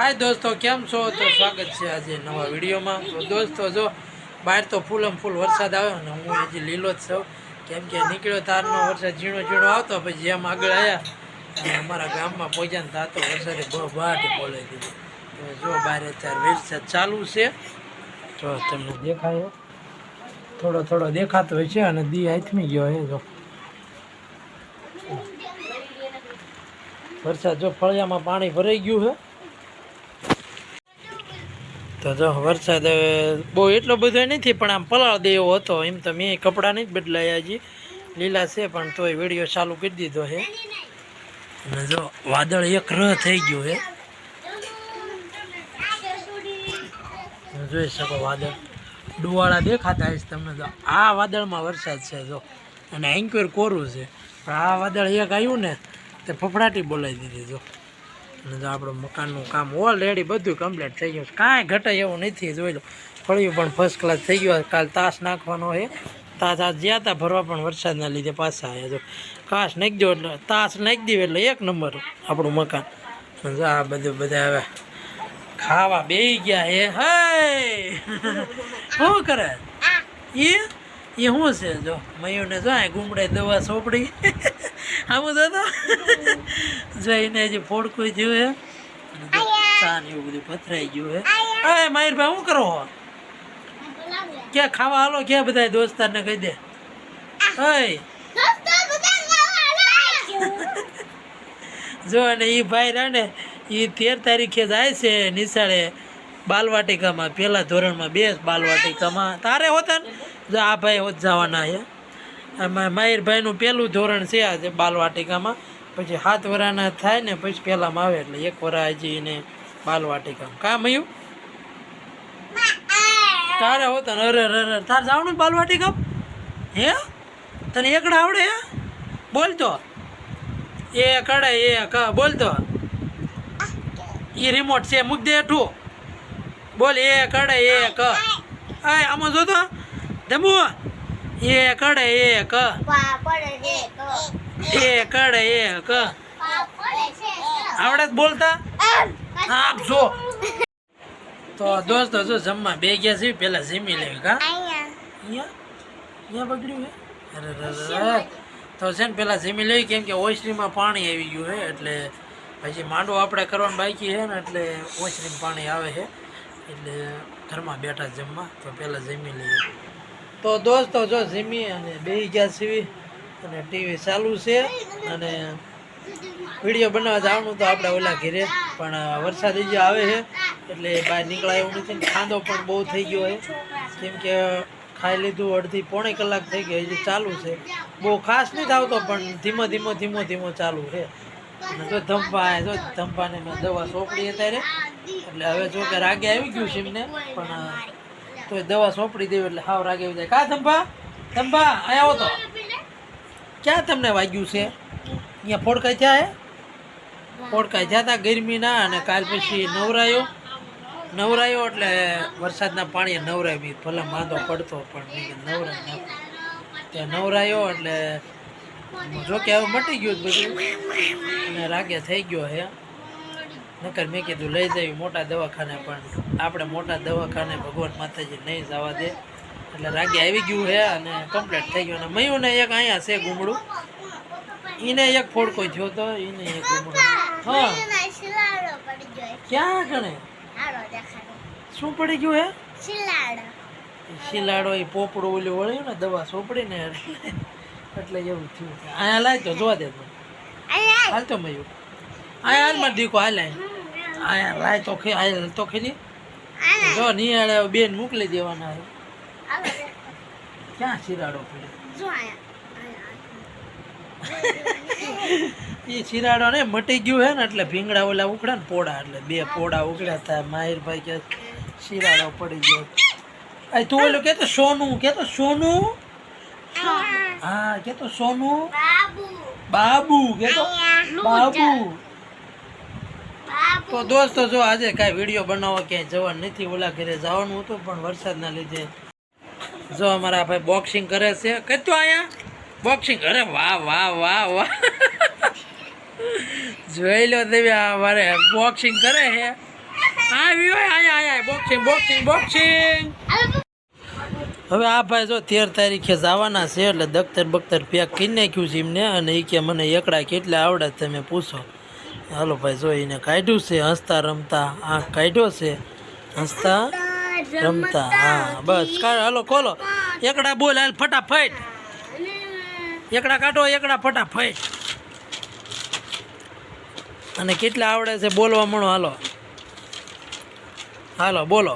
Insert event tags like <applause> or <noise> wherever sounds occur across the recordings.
હાય દોસ્તો, કેમ છો? તો સ્વાગત છે આજે નવા વિડીયોમાં. તો દોસ્તો, જો બહાર તો ફૂલમ ફૂલ વરસાદ આવ્યો અને હું હજી લીલો જ છું. કેમ કે નીકળ્યો તારનો વરસાદ ઝીણો ઝીણો આવતો, પછી જેમ આગળ આવ્યા અને અમારા ગામમાં પહોંચ્યા ને તાતો વરસાદે બહુ બહાટી બોલાવી દીધું. તો જો બહાર અત્યારે વરસાદ ચાલુ છે. તો તમને દેખાયો. થોડો થોડો દેખાતો હોય છે અને દી આથમી ગયો હે, જો. વરસાદ જો ફળિયામાં પાણી ભરાઈ ગયું છે. તો જો વરસાદ બહુ એટલો બધો નથી, પણ આમ પલાળ દેવો હતો. એમ તો મેં કપડાં નહીં બદલાયા હજી. લીલા છે, પણ તોય વીડિયો ચાલુ કરી દીધો છે. અને જો વાદળ એક રહ થઈ ગયું છે. જોઈ શકો વાદળ ડુવાળા દેખાતા હશે તમને તો. આ વાદળમાં વરસાદ છે, જો. અને એન્ક્વેર કોરું છે. પણ આ વાદળ એક આવ્યું ને, તે ફફડાટી બોલાવી દીધી, જો. આપણું મકાનનું કામ ઓલરેડી બધું કમ્પ્લીટ થઈ ગયું કાંઈ ઘટે એવું નથી જોઈ લો. ફળિયું પણ ફર્સ્ટ ક્લાસ થઈ ગયું. કાલ તાસ નાખવાનો છે. તાસ આજ જ્યાં તા ભરવા પણ વરસાદના લીધે પાછા આવ્યા જો કાશ નાખજો એટલે તાસ નાખી દીધું એટલે એક નંબર આપણું મકાન. જો આ બધું બધા હવે ખાવા બે ગયા હે હે! શું કરે? એ એ શું છે? જો મયુરને જો ગુમડે દવા સોંપડી. આવું દાદા જઈને હજી ફોડકું થયું હે. ચા ને એવું બધું પથરાઈ ગયું હે. અરે માહિરભાઈ શું કરો ક્યાં ખાવા હાલો? ક્યાં બધા દોસ્તારને કહી દે? હે જો અને એ ભાઈ રહે ને એ તેર તારીખે જાય છે નિશાળે બાલવાટિકામાં પહેલા ધોરણમાં બે બાલવાટિકામાં. તારે હોતા ને જો આ ભાઈ હોત જવાના છે માહિરભાઈનું પહેલું ધોરણ છે આજે બાલવાટિકામાં. પછી સાત વરાના થાય ને પછી પહેલામાં આવે એટલે એક વરા હજી એને બાલવાટિકામાં. કામ આવ્યું? તારે હો ને અરે અરે તારે જવાનું બાલવાટિકા હે? તને એકડા આવડે હે? બોલતો એ કડે એ ક બોલતો એ રિમોટ છે, મૂક દે ઠું બોલ, એ કડે એ ક. આમાં જોતો ધમુ એ એક એ ક એ કડે એ ક આવડે બોલતા? આપ જો. તો દોસ્તો, જો જમવા બે ગયા છે પેલા જમી લેવી કા? અહીંયા? બગડ્યું હે તો છે ને, પેલા જમી લેવી કેમ કે ઓસરીમાં પાણી આવી ગયું છે, એટલે પછી માંડવો આપણે કરવાનું બાકી છે ને, એટલે ઓસરીમાં પાણી આવે છે. એટલે ઘરમાં બેઠા જમવા. તો પહેલાં જમી લઈએ. તો દોસ્તો, જો જીમી અને બે ગયા સીવી અને ટીવી ચાલુ છે અને વીડિયો બનાવવા જવાનું તો આપણે ઓલા ઘેરે પણ વરસાદ હજી આવે છે એટલે બહાર નીકળાય એવું નથી ખાંદો પણ બહુ થઈ ગયો છે. કેમ કે ખાઈ લીધું અડધી પોણે કલાક થઈ ગઈ, હજી ચાલુ છે. બહુ ખાસ નથી આવતો, પણ ધીમો ધીમો ધીમો ધીમો ચાલુ છે. અને જો ધંપા જો ધંપાને મેં દવા સોંપડી અત્યારે. એટલે હવે જો કે રાગે આવી ગયું છે એમને, પણ તો દવા સોંપડી દેવી એટલે હાવ રાગે આવી જાય. કા થંભા થંભા અહીંયા આવો તો. ક્યાં તમને વાગ્યું છે? અહીંયા ફોડકાઈ થયા હે? ફોડકાઈ થયા હતા ગરમીના અને કાલ પછી નવરાયો. નવરાયો એટલે વરસાદના પાણીએ નવરાય. બી ભલે માંદો પડતો પણ નવરાય નાખો. ત્યાં નવરાયો એટલે જો કે હવે મટી ગયું બધું. અને રાગે થઈ ગયો હે. નકર મેં કીધું લઈ જવી મોટા દવાખાને પણ આપણે મોટા દવાખાને ભગવાન માતાજી નહીં જવા દે. એટલે રાગે આવી ગયું છે અને કમ્પ્લીટ થઈ ગયું. અને મયુને એક અહીંયા છે ગુમડું. એને એક ફોડકો થયો તો એને એક ગુમડું. હા. ક્યાં કણે શું પડી ગયું હે? શિલાડો એ પોપડું ઓલું વળ્યું ને દવા સોંપડીને એટલે એટલે એવું થયું. અહીંયા લાય તો જોવા દે તો હાલ તો મયું અહીંયા હાલમાં દીકો હાલ. આય. લાય તો ખે હાલ તો ખરી જો નિયાળે બેન મોકલી દેવાના ક્યાં શિરાડો પડ્યો એ <laughs> શિરાડો ને મટી ગયું હે ને એટલે ભીંગડા ઓલા ઉકળે ને પોડા એટલે બે પોડા ઉકળ્યા હતા. માહિરભાઈ કે શિરાડો પડી ગયો. આ તું ઓલું કે તો સોનું કે તો સોનું? હા. કે તો સોનું? બાબુ. કે તો બાબુ. તો દોસ્તો, જો આજે કાંઈ વીડિયો બનાવવા ક્યાંય જવાનું નથી, ઓલા ઘરે જવાનું હતું, પણ વરસાદના લીધે જો અમારા ભાઈ બોક્સિંગ કરે છે. કહેતું અહીંયા બોક્સિંગ અરે વાહ વાહ વાહ વાહ. જોઈ લો તમે અમારે મારે બોક્સિંગ કરે છે. હા વિયો આયા આયા બોક્સિંગ બોક્સિંગ બોક્સિંગ હવે આ ભાઈ જો તેર તારીખે જવાના છે, એટલે દફતર બખ્તર પેક કરી નાખ્યું છે એમને, અને એ કે મને એકડા કેટલા આવડે તમે પૂછો. હાલો ભાઈ જો એને કાઢ્યું છે હસતા રમતા. આ કાઢ્યો છે હસતા રમતા. હા બસ હાલો ખોલો. એકડા બોલ હાલ ફટાફટ. એકડા કાઢો એકડા ફટાફટ. અને કેટલા આવડે છે બોલવા મળો હાલો. હાલો બોલો.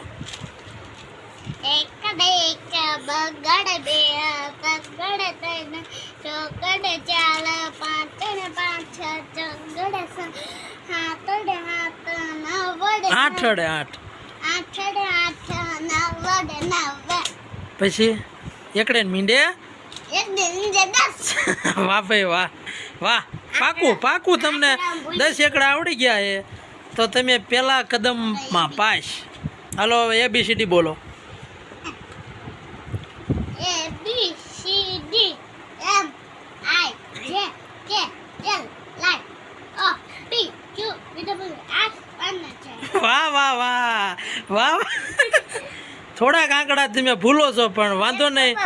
બગડ બે ચોકડ ચાર પાંચ પાંચ ચોગડ હાથડ હાથ નવડ આઠ. આઠડ આઠ નવડ નવ. પછી એકડે ને મીંડે? દસ. <laughs> વાહ ભાઈ વાહ. વાહ. પાકું પાકું તમને દસ એકડા આવડી ગયા છે. તો તમે પહેલા કદમમાં પાસ. હાલો એબીસીડી બોલો એ બી સી ડી એમ આઈ જે કે એલ લાઈ O P Q W R પન્ના છે વાહ વાહ વાહ વાહ. થોડાક આંકડા તમે ભૂલો છો પણ વાંધો નહીં.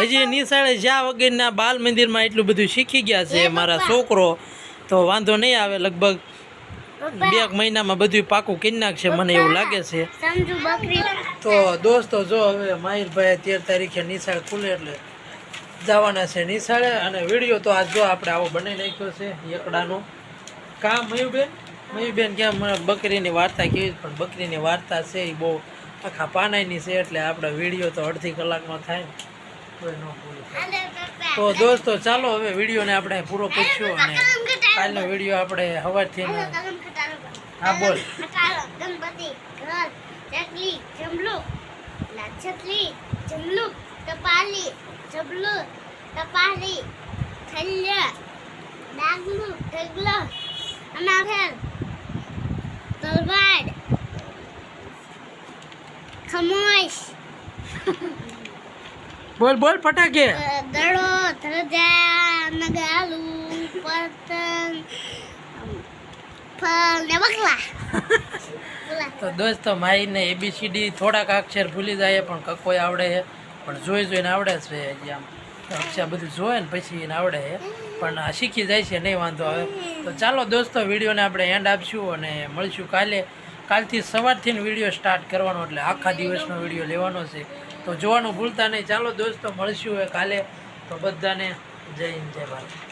હજી નિશાળે જ્યાં વગરના બાલ મંદિરમાં એટલું બધું શીખી ગયા છે મારા છોકરો તો વાંધો નહીં આવે લગભગ બે મહિનામાં બધું પાકું કરી નાખશે મને એવું લાગે છે. તો દોસ્તો જો હવે માહિરભાઈ તેર તારીખે નિશાળ ખુલે એટલે જવાના છે નિશાળે અને વીડિયો તો આજ જો આપણે આવો બનાવી નાખ્યો છે એકડાનો. કા મયુબેન મયુબેન કેમ બકરીની વાર્તા કેવી પણ બકરીની વાર્તા છે એ બહુ આખા પાનાની છે એટલે આપણે વીડિયો તો અડધી કલાકમાં થાય પપ્પા તો દોસ્તો ચાલો હવે વિડીયોને આપણે પૂરો પૂછ્યો અને કાલનો વીડિયો આપણે ખટારો હા બોલ ગણપતિ ઘર ચકલી જમલું લાછકલી જમલુક ટપાલી જબલુ ટપાલી થલ્યા ડાગલું ઢગલો અનાથેલ તલવાડ ખમોશ. બોલ બોલ ફટાકે. દડો ધરજા નગાલુ પતન તો દોસ્તો માઈને એબીસીડી થોડાક અક્ષર ભૂલી જાય પણ કકોય આવડે છે. પણ જોઈ જોઈને આવડે છે આમ. અક્ષર બધું જોવે ને પછી એને આવડે છે. પણ શીખી જાય છે, નહીં વાંધો આવે. તો ચાલો દોસ્તો, વિડીયોને આપણે એન્ડ આપશું અને મળશું કાલે. કાલથી સવારથી વીડિયો સ્ટાર્ટ કરવાનો એટલે આખા દિવસનો વીડિયો લેવાનો છે. તો જોવાનું ભૂલતા નહીં. ચાલો દોસ્તો, મળશું કાલે. તો બધાને જય હિન્દ, જય ભારત.